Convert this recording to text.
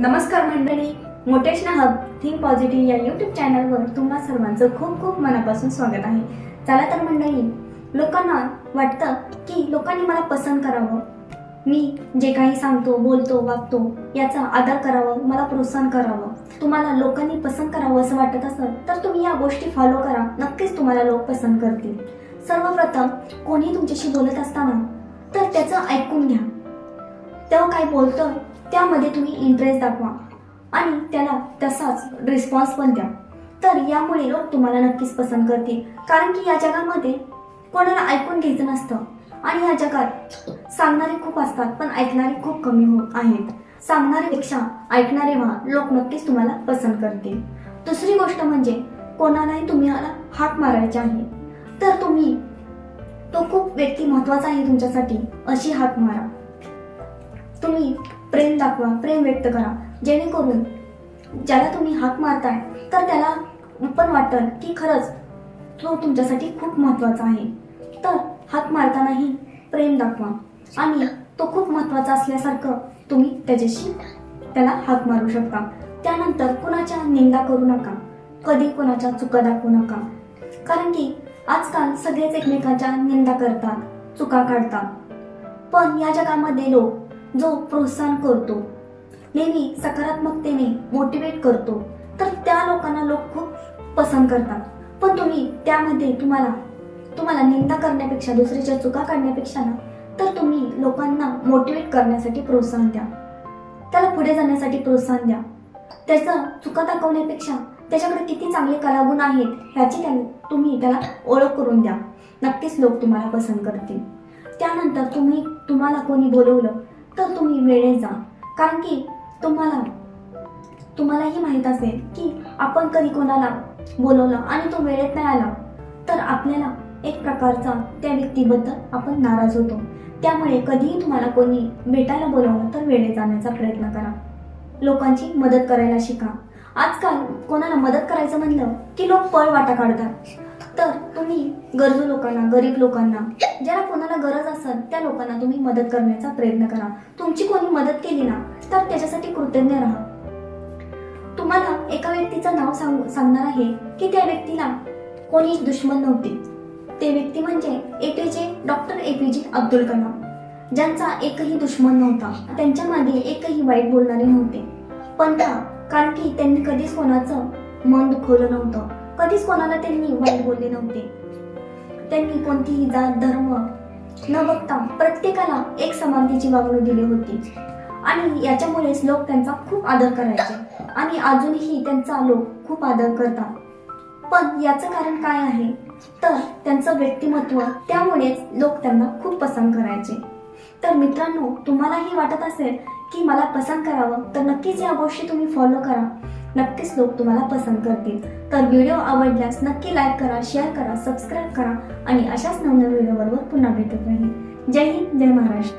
नमस्कार मंडळी motivational hub think positive या यूट्यूब चॅनलवर तुम्हा सर्वांचं खूप खूप मनापासून स्वागत आहे. चला तर मंडळी लोकांना वाटतं की लोकांनी मला पसंत करावं. मी जे काही सांगतो बोलतो वागतो याचा आदर करावं मला प्रोत्साहन करावं. तुम्हाला लोकांनी पसंत करावं असं वाटत असेल तर तुम्ही या गोष्टी फॉलो करा. नक्कीच तुम्हाला लोक पसंत करतील. सर्वप्रथम कोणी तुमच्याशी बोलत असताना तर त्याचं ऐकून घ्या. तेव्हा काय बोलतं त्यामध्ये तुम्ही इंटरेस्ट दाखवा. आणि त्याला तसाच रिस्पॉन्स पण द्या. तर यामुळे लोक तुम्हाला नक्कीच पसंत करतील. कारण की या जगामध्ये कोणाला ऐकून घ्यायचं नसतं. आणि या जगात सांगणारे खूप असतात पण ऐकणारे खूप कमी होत आहेत. सांगणाऱ्यापेक्षा ऐकणारे व्हा लोक नक्कीच तुम्हाला पसंत करतील. दुसरी गोष्ट म्हणजे कोणालाही तुम्हाला हाक मारायचे आहे. तर तुम्ही तो खूप व्यक्ती महत्त्वाचा आहे तुमच्यासाठी अशी हाक मारा. तुम्ही प्रेम दाखवा प्रेम व्यक्त करा. जेणेकरून ज्याला तुम्ही हाक मारताय तर त्याला पण वाटतं की खरंच तो तुमच्यासाठी खूप महत्त्वाचा आहे. तर हाक मारतानाही प्रेम दाखवा. आणि तो खूप महत्त्वाचा असल्यासारखं तुम्ही त्याच्याशी त्याला हाक मारू शकता. त्यानंतर कुणाच्या निंदा करू नका. कधी कुणाच्या चुका दाखवू नका. कारण की आजकाल सगळेच एकमेकांच्या निंदा करतात चुका काढतात. पण या जगामध्ये लोक जो प्रोत्साहन करतो नेहमी सकारात्मकतेने मोटिवेट करतो तर त्या लोकांना लोक खूप पसंत करतात. पण तुम्ही त्यामध्ये तुम्हाला तुम्हाला निंदा करण्यापेक्षा दुसऱ्याच्या चुका काढण्यापेक्षा ना तर तुम्ही लोकांना मोटिवेट करण्यासाठी प्रोत्साहन द्या. त्याला पुढे जाण्यासाठी प्रोत्साहन द्या. त्याचं चुका दाखवण्यापेक्षा त्याच्याकडे किती चांगले कलागुण आहेत ह्याची त्या तुम्ही त्याला ओळख करून द्या. नक्कीच लोक तुम्हाला पसंत करतील. त्यानंतर तुम्ही तुम्हाला कोणी बोलवलं तुम्ही वेळेत जा. कारण की तुम्हाला तुम्हालाही माहीत असेल की आपण कधी कोणाला बोलवलं आणि तो वेळेत नाही आला तर आपल्याला एक प्रकारचा त्या व्यक्तीबद्दल आपण नाराज होतो. त्यामुळे कधीही तुम्हाला कोणी भेटायला बोलवलं तर वेळेत जाण्याचा प्रयत्न करा. लोकांची मदत करायला शिका. आजकाल कोणाला मदत करायचं म्हणलं की लोक पळ वाटा काढतात. तर तुम्ही गरजू लोकांना गरीब लोकांना ज्याला कोणाला गरज असेल त्या लोकांना तुम्ही मदत करण्याचा प्रयत्न करा. तुमची कोणी मदत केली ना तर त्याच्यासाठी कृतज्ञ राहा. तुम्हाला एका व्यक्तीचं नाव सांग सांगणार आहे की त्या व्यक्तीला कोणीच दुश्मन नव्हते. ते व्यक्ती म्हणजे APJ doctor APJ Abdul Kalam. ज्यांचा एकही दुश्मन नव्हता त्यांच्या मागे एकही वाईट बोलणारे नव्हते. पण का? कारण की त्यांनी कधीच कोणाचं मन दुखवलं नव्हतं. कधीच कोणाला त्यांनी वाईट बोलले नव्हते. त्यांनी कोणतीही जात धर्म न बघता प्रत्येकाला एक समानतेची वागणूक दिली होती. आणि याच्यामुळेच लोक त्यांचा खूप आदर करायचे. आणि अजूनही त्यांचा लोक खूप आदर करतात. पण याचं कारण काय आहे? तर त्यांचं व्यक्तिमत्व त्यामुळेच लोक त्यांना खूप पसंत करायचे. तर मित्रांनो तुम्हालाही वाटत असेल की मला पसंत करावं तर नक्कीच या गोष्टी तुम्ही फॉलो करा. नक्कीच लोक तुम्हाला पसंत करतील. तर व्हिडिओ आवडल्यास नक्की लाईक करा शेअर करा सबस्क्राईब करा आणि अशाच नवनवीन व्हिडिओबरोबर पुन्हा भेटत राहील. जय हिंद जय महाराष्ट्र.